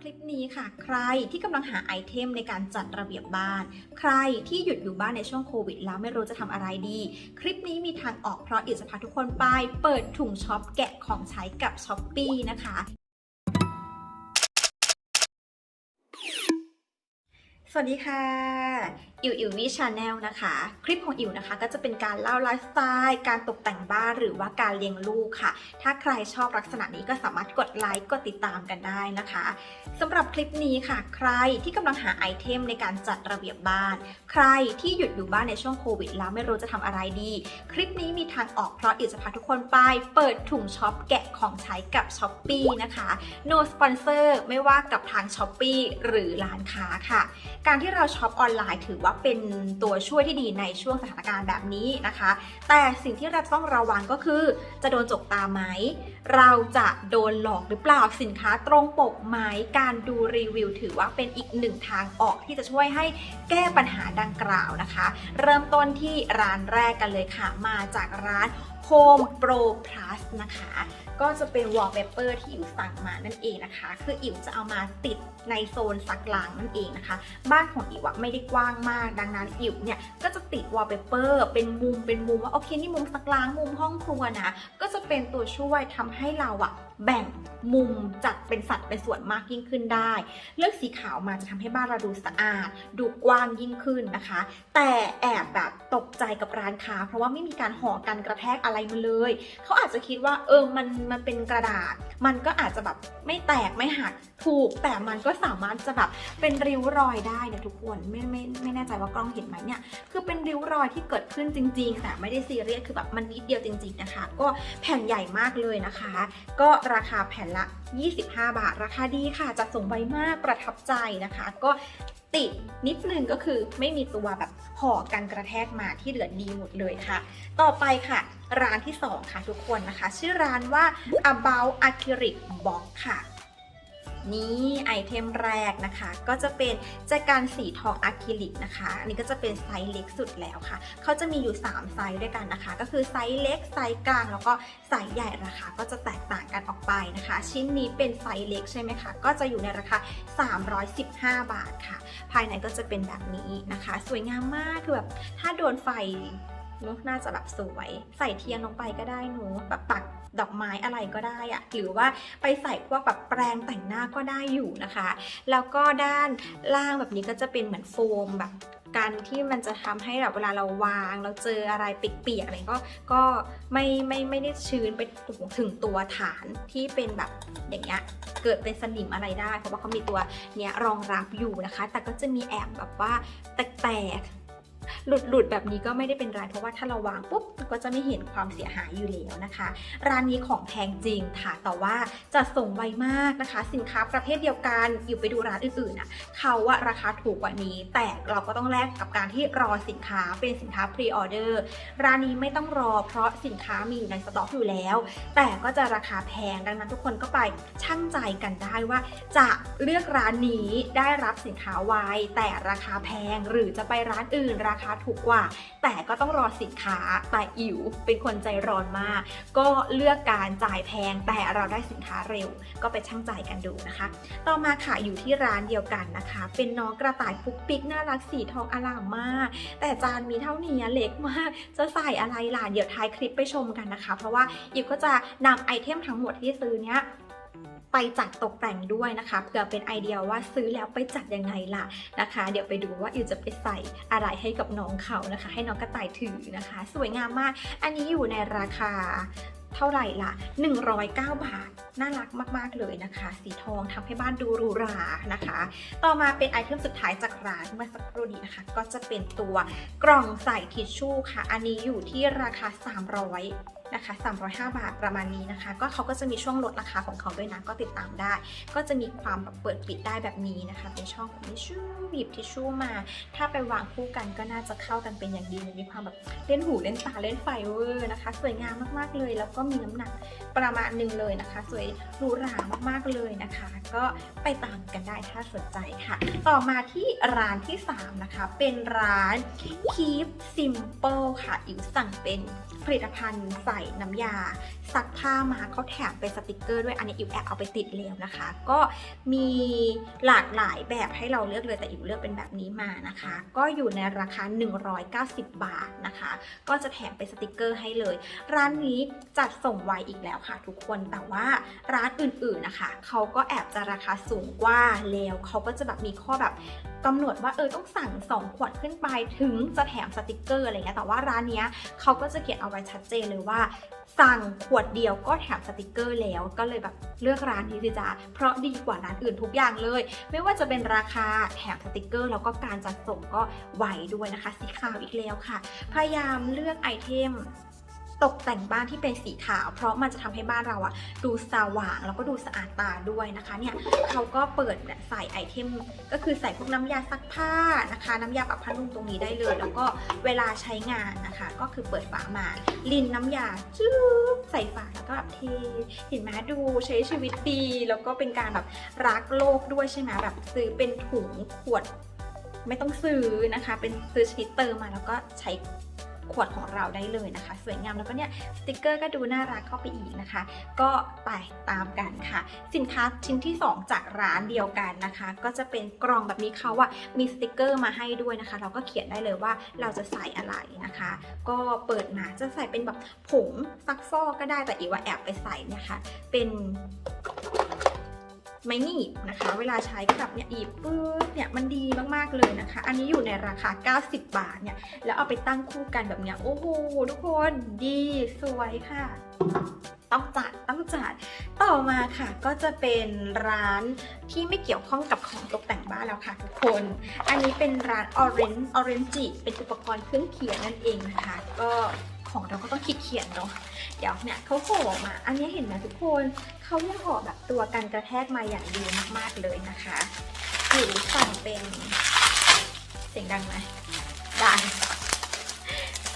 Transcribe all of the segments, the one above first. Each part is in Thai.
คลิปนี้ค่ะ ใครที่กำลังหาไอเทมในการจัดระเบียบบ้าน ใครที่หยุดอยู่บ้านในช่วงโควิด แล้วไม่รู้จะทำอะไรดี คลิปนี้มีทางออกเพราะอิวจะพาทุกคนไป เปิดถุงช็อปแกะของใช้กับช้อปปีนะคะ วัสดีค่ะ อิวอิววิชาแนลนะคะ คลิปของอิวนะคะก็จะเป็นการเล่าไลฟ์สไตล์ การตกแต่งบ้านหรือว่าการเลี้ยงลูกค่ะ ถ้าใครชอบลักษณะนี้ก็สามารถกดไลค์กดติดตามกันได้นะคะสำหรับคลิปนี้ค่ะ ใครที่กำลังหาไอเทมในการจัดระเบียบบ้าน ใครที่หยุดอยู่บ้านในช่วงโควิดแล้วไม่รู้จะทำอะไรดี คลิปนี้มีทางออกเพราะอิวจะพาทุกคนไปเปิดถุงช็อปแกะของใช้กับช้อปปีนะคะ no sponsor ไม่ว่ากับทางช้อปปีหรือร้านค้าค่ะการที่เราช็อปออนไลน์ถือว่าเป็นตัวช่วยที่ดีในช่วงสถานการณ์แบบนี้นะคะ แต่สิ่งที่เราต้องระวังก็คือ จะโดนจกตาไหม เราจะโดนหลอกหรือเปล่าสินค้าตรงปกไหมการดูรีวิว ถือว่าเป็นอีกหนึ่งทางออกที่จะช่วยให้แก้ปัญหาดังกล่าวนะคะ เริ่มต้นที่ร้านแรกกันเลยค่ะมาจากร้าน Home Pro Plus นะคะ ก็จะเป็น wallpaper ที่อิ๋วสั่งมานั่นเองนะคะ คืออิ๋วจะเอามาติดในโซนซักล้างนั่นเองนะคะ บ้านของอิ๋วไม่ได้กว้างมาก ดังนั้นอิ๋วเนี่ยก็จะติด wallpaper เป็นมุมเป็นมุมว่าโอเคนี่มุมซักล้างมุมห้องครัวนะ ก็จะเป็นตัวช่วยทำให้เราอะแบ่งมุมจัดเป็นสัดเป็นส่วนมากยิ่งขึ้นได้ เลือกสีขาวมาจะทำให้บ้านเราดูสะอาด ดูกว้างยิ่งขึ้นนะคะ แต่แอบแบบตกใจกับร้านค้า เพราะว่าไม่มีการห่อกันกระแทกอะไรมาเลย เขาอาจจะคิดว่าเออมันมันเป็นกระดาษ มันก็อาจจะแบบไม่แตกไม่หักถูก แต่มันก็สามารถจะแบบเป็นริ้วรอยได้นะทุกคนไม่ไม่ไม่แน่ใจว่ากล้องเห็นไหมเนี่ยคือเป็นริ้วรอยที่เกิดขึ้นจริง ๆ แต่ไม่ได้ซีเรียสคือแบบมันนิดเดียวจริง ๆนะคะ ก็แผ่นใหญ่มากเลยนะคะ ก็ราคาแผ่นละ25 บาท ราคาดีค่ะ จัดส่งไวมากประทับใจนะคะ ก็ติดนิดนึงก็คือไม่มีตัวแบบห่อกันกระแทกมาที่เหลือดีหมดเลยค่ะ ต่อไปค่ะ ร้านที่ 2 ค่ะทุกคนนะคะ ชื่อร้านว่า About Acrylic Box ค่ะ นี่ไอเทมแรกนะคะ ก็จะเป็นแจกันสีทองอะคริลิกนะคะ อันนี้ก็จะเป็นไซส์เล็กสุดแล้วค่ะ เขาจะมีอยู่ 3 ไซส์ด้วยกันนะคะ ก็คือไซส์เล็กไซส์กลางแล้วก็ไซส์ใหญ่ราคาก็จะแตกต่างกันออกไปนะคะ ชิ้นนี้เป็นไซส์เล็กใช่ไหมคะ ก็จะอยู่ในราคา 315 บาทค่ะ ภายในก็จะเป็นแบบนี้นะคะ สวยงามมากคือแบบถ้าโดนไฟ เนอะน่าจะแบบสวย ใส่เทียนลงไปก็ได้หนูแบบปักดอกไม้อะไรก็ได้อะหรือว่าไปใส่พวกแบบแปรงแต่งหน้าก็ได้อยู่นะคะ แล้วก็ด้านล่างแบบนี้ก็จะเป็นเหมือนโฟมแบบการที่มันจะทำให้แบบเวลาเราวาง เราเจออะไรเปียกๆอะไรก็ก็ไม่ไม่ไม่ได้ชื้นไปถึงตัวฐานที่เป็นแบบอย่างเงี้ยเกิดเป็นสนิมอะไรได้ เพราะว่าเขามีตัวเนี้ยรองรับอยู่นะคะ แต่ก็จะมีแอบแบบว่าแตก หลุดหลุดๆแบบนี้ก็ไม่ได้เป็นไรเพราะว่าถ้าเราวางปุ๊บก็จะไม่เห็นความเสียหายอยู่แล้วนะคะ ร้านนี้ของแพงจริงค่ะแต่ว่าจะส่งไวมากนะคะ สินค้าประเภทเดียวกันอยู่ไปดูร้านอื่นๆน่ะเขาว่าราคาถูกกว่านี้ แต่เราก็ต้องแลกกับการที่รอสินค้าเป็นสินค้าพรีออเดอร์ร้านนี้ไม่ต้องรอ เพราะสินค้ามีอยู่ในสต็อกอยู่แล้ว แต่ก็จะราคาแพงดังนั้นทุกคนก็ไปชั่งใจกันได้ว่า จะเลือกร้านนี้ได้รับสินค้าไวแต่ราคาแพงหรือจะไปร้านอื่น ราคาถูกกว่า แต่ก็ต้องรอสินค้าแต่อิ๋วเป็นคนใจร้อนมาก ก็เลือกการจ่ายแพงแต่เราได้สินค้าเร็ว ก็ไปชั่งใจกันดูนะคะ ต่อมาค่ะอยู่ที่ร้านเดียวกันนะคะ เป็นน้องกระต่ายปุ๊กปิ๊กน่ารักสีทองอลามมาก แต่จานมีเท่านี้เล็กมาก จะใส่อะไรล่ะเดี๋ยวท้ายคลิปไปชมกันนะคะ เพราะว่าอิ๋วก็จะนำไอเทมทั้งหมดที่ซื้อเนี้ย ไปจัดตกแต่งด้วยนะคะเผื่อเป็นไอเดียว่าซื้อแล้วไปจัดยังไงล่ะนะคะ เดี๋ยวไปดูว่าอิวจะไปใส่อะไรให้กับน้องเขานะคะ ให้น้องกระต่ายถือนะคะ สวยงามมาก อันนี้อยู่ในราคาเท่าไหร่ละ109 บาท น่ารักมาก ๆ เลยนะคะ สีทองทำให้บ้านดูหรูหรานะคะ ต่อมาเป็นไอเทมสุดท้ายจากร้านเมื่อสักครู่นี้นะคะ ก็จะเป็นตัวกล่องใส่ทิชชู่ค่ะ อันนี้อยู่ที่ราคา 300นะคะ305 บาทประมาณนี้นะคะ ก็เขาก็จะมีช่วงลดราคาของเขาด้วยนะ ก็ติดตามได้ ก็จะมีความแบบเปิดปิดได้แบบนี้นะคะ เป็นช่องแบบนี้ชูหยิบทิชชู่มา ถ้าไปวางคู่กันก็น่าจะเข้ากันเป็นอย่างดี มีความแบบเล่นหูเล่นตาเล่นไฟเวอร์นะคะ สวยงามมากๆเลย แล้วก็มีน้ำหนักประมาณหนึ่งเลยนะคะ สวยหรูหรามากๆเลยนะคะ ก็ไปตามกันได้ถ้าสนใจค่ะ ต่อมาที่ร้านที่ 3 นะคะ เป็นร้าน Keep Simple ค่ะอิ๋วสั่งเป็นผลิตภัณฑ์ใส่น้ำยาซักผ้ามาเขาแถมเป็นสติกเกอร์ด้วยอันนี้อิ๋วแอบเอาไปติดแล้วนะคะ ก็มีหลากหลายแบบให้เราเลือกเลยแต่อิ๋วเลือกเป็นแบบนี้มานะคะ ก็อยู่ในราคา 190 บาทนะคะ ก็จะแถมเป็นสติกเกอร์ให้เลย ร้านนี้จัดส่งไวอีกแล้วค่ะทุกคนแต่ว่าร้านอื่นๆนะคะเขาก็แอบจะราคาสูงกว่าแล้วเขาก็จะแบบมีข้อแบบกำหนดว่าเออต้องสั่ง 2 ขวดขึ้นไปถึงจะแถมสติกเกอร์อะไรเงี้ยแต่ว่าร้านเนี้ยเขาก็จะเขียนเอาไว้ชัดเจนเลยว่า สั่งขวดเดียวก็แถมสติกเกอร์แล้วก็เลยแบบเลือกร้านนี้สิจ้าเพราะดีกว่าร้านอื่นทุกอย่างเลย ไม่ว่าจะเป็นราคาแถมสติกเกอร์ แล้วก็การจัดส่งก็ไวด้วยนะคะ สีขาวอีกแล้วค่ะ พยายามเลือกไอเทม ตกแต่งบ้านที่เป็นสีขาว เพราะมันจะทำให้บ้านเราอะดูสว่างแล้วก็ดูสะอาดตาด้วยนะคะเนี่ยเขาก็เปิดเนี่ยใส่ไอเทมก็คือใส่พวกน้ำยาซักผ้านะคะ น้ำยาปรับผ้านุ่มตรงนี้ได้เลย แล้วก็เวลาใช้งานนะคะ ก็คือเปิดฝามาลินน้ำยาจื๊บใส่ฝาแล้วก็แบบเทเห็นไหมดูใช้ชีวิตดีแล้วก็เป็นการแบบรักโลกด้วยใช่ไหมแบบซื้อเป็นถุงขวดไม่ต้องซื้อนะคะ เป็นซื้อชนิดเติมมาแล้วก็ใช้ ขวดของเราได้เลยนะคะ สวยงามแล้วก็เนี่ยสติกเกอร์ก็ดูน่ารักเข้าไปอีกนะคะ ก็ไปตามกันค่ะ สินค้าชิ้นที่ 2 จากร้านเดียวกันนะคะ ก็จะเป็นกล่องแบบนี้เขาอะมีสติกเกอร์มาให้ด้วยนะคะ เราก็เขียนได้เลยว่าเราจะใส่อะไรนะคะ ก็เปิดมาจะใส่เป็นแบบผงซักฟอกก็ได้แต่อีกว่าแอบไปใส่นี่ยค่ะเป็น ไม้หนีบนะคะ เวลาใช้ก็แบบเนี่ยอีบปื๊ดเนี่ยมันดีมากๆเลยนะคะ อันนี้อยู่ในราคา 90 บาทเนี่ยแล้วเอาไปตั้งคู่กันแบบเนี้ยโอ้โหทุกคนดีสวยค่ะ ต้องจัดต้องจัดต่อมาค่ะก็จะเป็นร้านที่ไม่เกี่ยวข้องกับของตกแต่งบ้านแล้วค่ะทุกคน อันนี้เป็นร้าน Orange Orange เป็นอุปกรณ์เครื่องเขียนนั่นเองนะคะ ก็ ของเราก็ต้องคิดเขียนเนาะเดี๋ยวเนี่ยเขาห่อมา อันนี้เห็นไหมทุกคนเขายังห่อแบบตัวกันกระแทกมาอย่างดีมากๆเลยนะคะหรือสั่งเป็นเสียงดังไหมดัง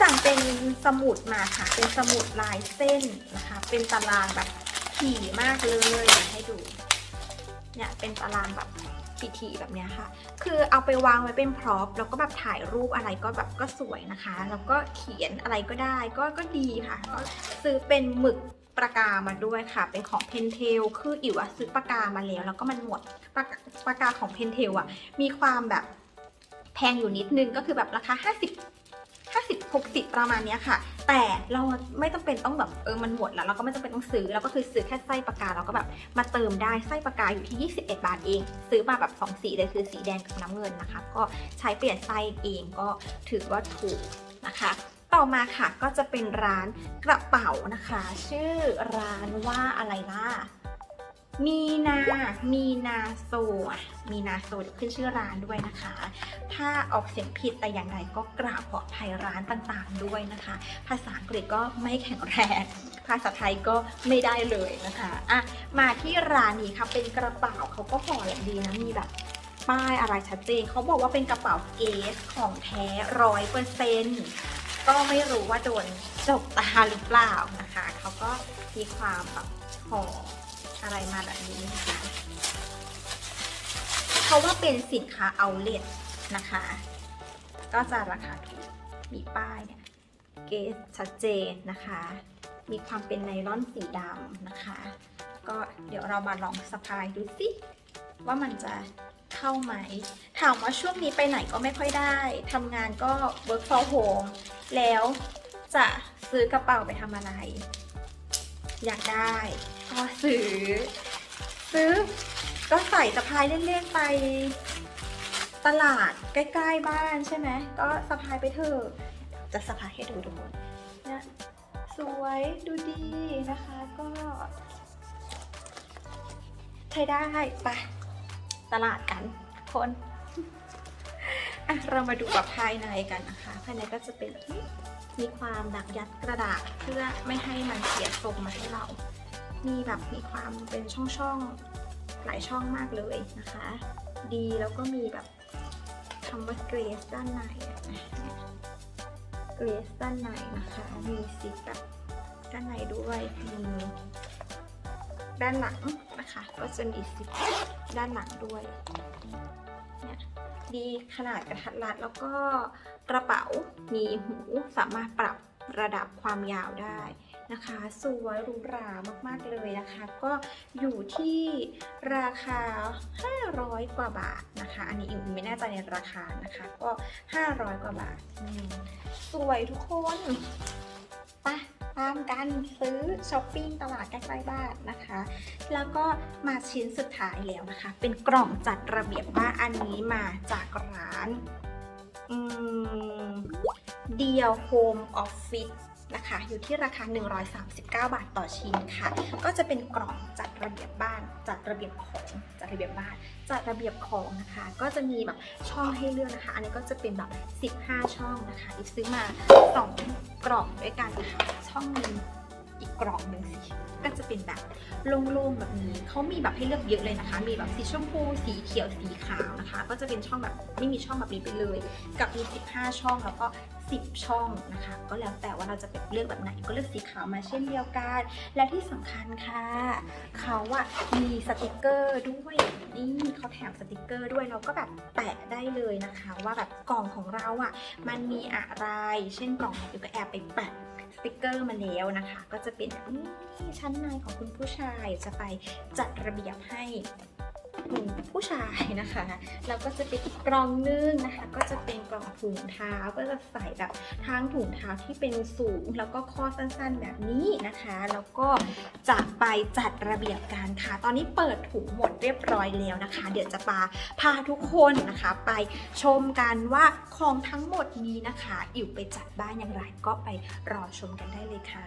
สั่งเป็นสมุดมาค่ะ เป็นสมุดลายเส้นนะคะ เป็นตารางแบบถี่มากเลยให้ดู เนี่ยเป็นตารางแบบ ถี่ๆแบบเนี้ยค่ะ คือเอาไปวางไว้เป็นพร็อพแล้วก็แบบถ่ายรูปอะไรก็แบบก็สวยนะคะ แล้วก็เขียนอะไรก็ได้ก็ก็ดีค่ะ ก็ซื้อเป็นหมึกปากกามาด้วยค่ะ เป็นของเพนเทลคืออิ๋วอะซื้อปากกามาแล้ว แล้วก็มันหมดปากกาปากกาของเพนเทลอะมีความแบบแพงอยู่นิดนึงก็คือแบบราคา 50 50 60 ประมาณเนี้ยค่ะ แต่เราไม่จำเป็นต้องแบบเออมันหมดแล้วเราก็ไม่จำเป็นต้องซื้อเราก็คือซื้อแค่ไส้ปากกาเราก็แบบมาเติมได้ไส้ปากกาอยู่ที่ 21 บาทเอง ซื้อมาแบบ2สีเลยคือสีแดงกับน้ำเงินนะคะ ก็ใช้เปลี่ยนไส้เองก็ถือว่าถูกนะคะต่อมาค่ะก็จะเป็นร้านกระเป๋านะคะ ชื่อร้านว่าอะไรล่ะ มีนา มีนาโซ มีนาโซเดี๋ยวขึ้นชื่อร้านด้วยนะคะ ถ้าออกเสียงผิดแต่อย่างไรก็กราบขออภัยร้านต่างๆด้วยนะคะ ภาษาอังกฤษก็ไม่แข็งแรง ภาษาไทยก็ไม่ได้เลยนะคะอะมาที่ร้านนี้ค่ะ เป็นกระเป๋าเขาก็ห่ออย่างดีนะ มีแบบป้ายอะไรชัดเจน เขาบอกว่าเป็นกระเป๋าเกสของแท้ร้อยเปอร์เซ็นต์ก็ไม่รู้ว่าโดนจกตาหรือเปล่านะคะ เขาก็มีความแบบห่อ อะไรมาแบบนี้นะคะเพราะว่าเป็นสินค้าเอาเลทนะคะ ก็จะราคาถูกมีป้ายเนี่ยเกสชัดเจนนะคะ มีความเป็นไนล่อนสีดำนะคะ ก็เดี๋ยวเรามาลองสะพายดูสิว่ามันจะเข้าไหม ถามว่าช่วงนี้ไปไหนก็ไม่ค่อยได้ทำงานก็ work from home แล้วจะซื้อกระเป๋าไปทำอะไร อยากได้ก็ซื้อ ซื้อ ก็ใส่สะพายเล่นๆไป ตลาดใกล้ๆบ้านใช่ไหมก็สะพายไปเถอะจะสะพายให้ดูทุกคนเนี่ยสวยดูดีนะคะก็ใช้ได้ไปตลาดกันคน อะเรามาดูแบบภายในกันนะคะ ภายในก็จะเป็นมีความแบบยัดกระดาษเพื่อไม่ให้มันเสียทรงมาให้เรา มีแบบมีความเป็นช่องๆหลายช่องมากเลยนะคะ ดีแล้วก็มีแบบคำว่าเกรสด้านในเกรสด้านในนะคะ มีซิปแบบด้านในด้วยมีด้านหลังนะคะ ก็จะมีซิป ด้านหลังด้วยเนี่ยดีขนาดกระทัดรัดแล้วก็กระเป๋ามีหูสามารถปรับระดับความยาวได้นะคะ สวยหรูหรามากๆเลยนะคะ ก็อยู่ที่ราคา 500 กว่าบาทนะคะ อันนี้อิมไม่แน่ใจในราคานะคะ ก็ 500 กว่าบาทสวยทุกคนามกันซื้อช้อปปิ้งตลาดใกล้ๆบ้านนะคะ แล้วก็มาชิ้นสุดท้ายแล้วนะคะ เป็นกล่องจัดระเบียบบ้านอันนี้มาจากร้านเดียวโฮมออฟฟิศ นะคะ อยู่ที่ราคา 139 บาทต่อชิ้นค่ะ ก็จะเป็นกล่องจัดระเบียบบ้าน จัดระเบียบของจัดระเบียบบ้าน จัดระเบียบของนะคะ ก็จะมีแบบช่องให้เลือกนะคะ อันนี้ก็จะเป็นแบบ 15 ช่องนะคะอีฟซื้อมา2กล่องด้วยกันนะคะช่องหนึง อีกกล่องหนึ่งสิก็จะเป็นแบบโล่งๆแบบนี้เขามีแบบให้เลือกเยอะเลยนะคะ มีแบบสีชมพูสีเขียวสีขาวนะคะ ก็จะเป็นช่องแบบไม่มีช่องแบบนี้ไปเลย กับมี 15 ช่องแล้วก็ 10 ช่องนะคะ ก็แล้วแต่ว่าเราจะไปเลือกแบบไหนก็เลือกสีขาวมาเช่นเดียวกัน และที่สำคัญค่ะเขาอะมีสติกเกอร์ด้วยนี่เขาแถมสติกเกอร์ด้วยเราก็แบบแปะได้เลยนะคะ ว่าแบบกล่องของเราอะมันมีอะไร เช่นกล่องไหนอยู่ก็แอบไปแปะ สติกเกอร์มาแล้วนะคะ ก็จะเป็นนี่ชั้นในของคุณผู้ชายจะไปจัดระเบียบให้ ผู้ชายนะคะแล้วก็จะเป็นกล่องนึงนะคะ ก็จะเป็นกล่องถุงเท้าก็จะใส่แบบทั้งถุงเท้าที่เป็นสูง แล้วก็ข้อสั้นๆแบบนี้นะคะ แล้วก็จะไปจัดระเบียบกันค่ะ ตอนนี้เปิดถุงหมดเรียบร้อยแล้วนะคะ เดี๋ยวจะปาพาทุกคนนะคะ ไปชมกันว่าของทั้งหมดนี้นะคะอิ๋วไปจัดบ้านอย่างไรก็ไปรอชมกันได้เลยค่ะ